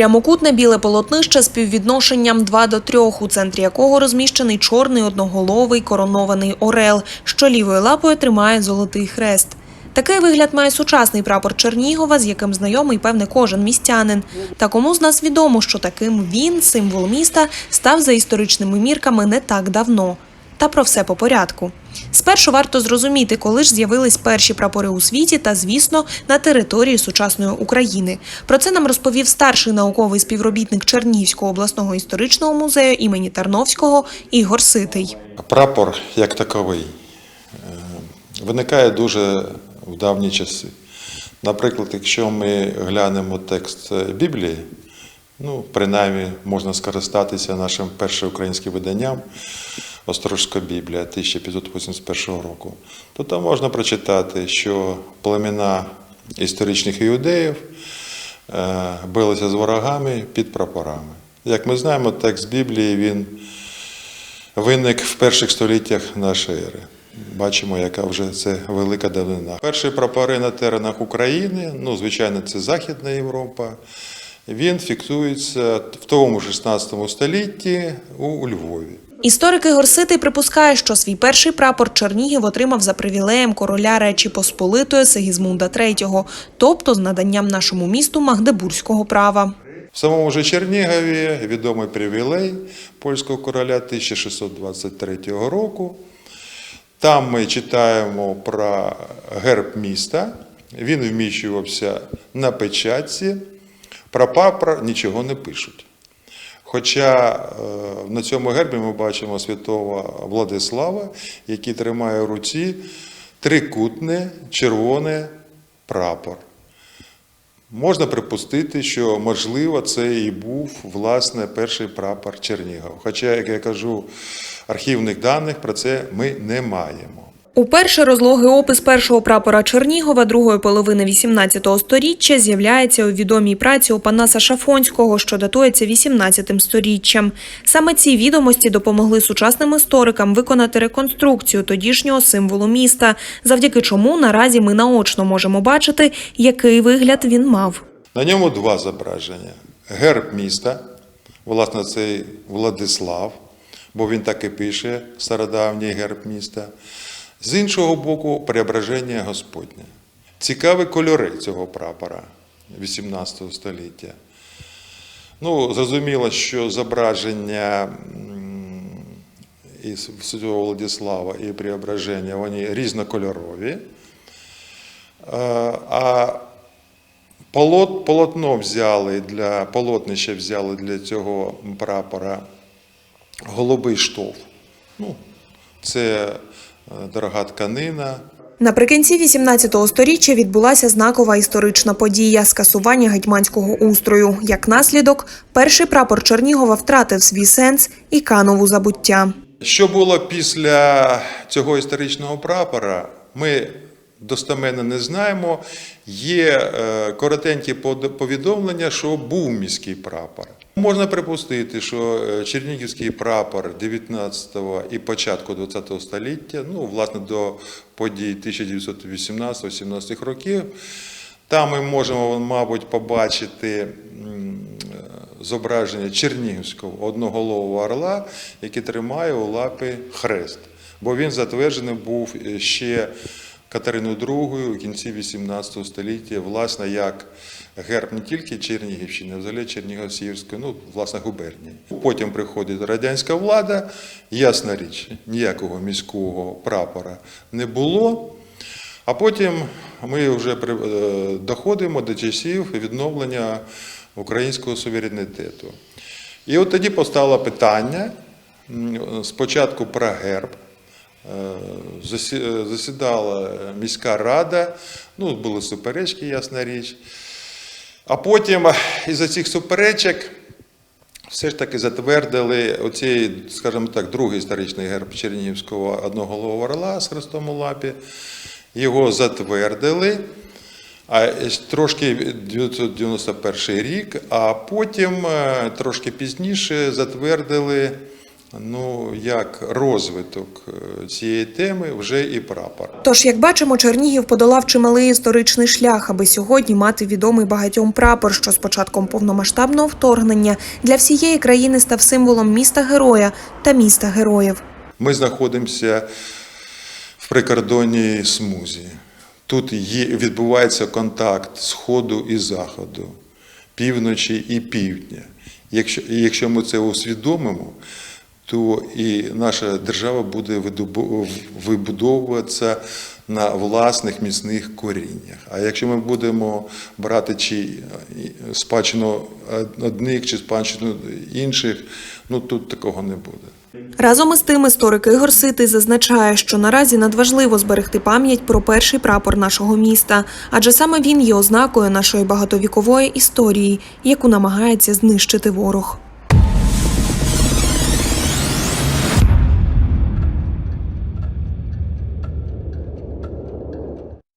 Прямокутне біле полотнище з співвідношенням 2 до 3, у центрі якого розміщений чорний одноголовий коронований орел, що лівою лапою тримає золотий хрест. Такий вигляд має сучасний прапор Чернігова, з яким знайомий певне кожен містянин. Та кому з нас відомо, що таким він, символ міста, став за історичними мірками не так давно. Та про все по порядку. Спершу варто зрозуміти, коли ж з'явились перші прапори у світі та, звісно, на території сучасної України. Про це нам розповів старший науковий співробітник Чернігівського обласного історичного музею імені Тарновського Ігор Ситий. Прапор як таковий е, виникає дуже в давні часи. Наприклад, якщо ми глянемо текст Біблії, ну, принаймні можна скористатися нашим першим українським виданням Острожська Біблія 1581 року, то там можна прочитати, що племена історичних іудеїв е, билися з ворогами під прапорами. Як ми знаємо, текст Біблії він виник в перших століттях нашої ери. Бачимо, яка вже це велика давнина. Перші прапори на теренах України, ну, звичайно, це Західна Європа. Він фіксується в тому 16 столітті у Львові. Історик Ігор Ситий припускає, що свій перший прапор Чернігів отримав за привілеєм короля Речі Посполитої Сигізмунда III, тобто з наданням нашому місту магдебурзького права. В самому же Чернігові відомий привілей польського короля 1623 року. Там ми читаємо про герб міста. Він вміщувався на печатці, про прапор нічого не пишуть. Хоча е, на цьому гербі ми бачимо святого Владислава, який тримає в руці трикутний червоний прапор. Можна припустити, що можливо це і був власне перший прапор Чернігова. Хоча, як я кажу, архівних даних про це ми не маємо. Уперше розлогий опис першого прапора Чернігова другої половини XVIII століття з'являється у відомій праці Опанаса Шафонського, що датується XVIII сторіччям. Саме ці відомості допомогли сучасним історикам виконати реконструкцію тодішнього символу міста, завдяки чому наразі ми наочно можемо бачити, який вигляд він мав. На ньому два зображення: герб міста, власне, цей Владислав, бо він так і пише стародавній герб міста. З іншого боку, преображення Господнє. Цікаві кольори цього прапора 18 століття. Ну, зрозуміло, що зображення і Святого Владислава і преображення вони різнокольорові. Е, А полот, полотно взяли для полотнища взяли для цього прапора голубий штоф. Ну, це дорога тканина. Наприкінці XVIII століття відбулася знакова історична подія – скасування гетьманського устрою. Як наслідок, перший прапор Чернігова втратив свій сенс і канову забуття. Що було після цього історичного прапора, ми достеменно не знаємо. Є е, коротенькі повідомлення, що був міський прапор. Можна припустити, що е, чернігівський прапор 19-го і початку 20-го століття, ну, власне, до подій 1918-17 років, там ми можемо, мабуть, побачити е, зображення Чернігівського одноголового орла, який тримає у лапі хрест. Бо він затверджений був ще Катериною II у кінці 18 століття, власне, як герб не тільки Чернігівщини, а взагалі Чернігів-Сіверської, ну, власне, губернії. Потім приходить радянська влада, ясна річ, ніякого міського прапора не було. А потім ми вже е, доходимо до часів відновлення українського суверенітету. І от тоді постало питання спочатку про герб. Е, е, Засідала міська рада, ну, були суперечки, ясна річ. А потім із-за цих суперечок все ж таки затвердили оцей, скажімо так, другий історичний герб Чернігівського одноголового орла з хрестом у лапі. Його затвердили. А трошки 991 рік, а потім е, трошки пізніше затвердили ну, як розвиток е, цієї теми вже і прапор. Тож, як бачимо, Чернігів подолав чималий історичний шлях, аби сьогодні мати відомий багатьом прапор, що з початком повномасштабного вторгнення для всієї країни став символом міста героя та міста героїв. Ми знаходимося в прикордонній смузі. Тут є, відбувається контакт сходу і заходу, півночі і півдня. Якщо, якщо ми це усвідомимо, то і наша держава буде вибудовуватися на власних міцних коріннях. А якщо ми будемо брати чи спадщину одних, чи спадщину інших, ну тут такого не буде. Разом із тим, історик Ігор Ситий зазначає, що наразі надважливо зберегти пам'ять про перший прапор нашого міста, адже саме він є ознакою нашої багатовікової історії, яку намагається знищити ворог.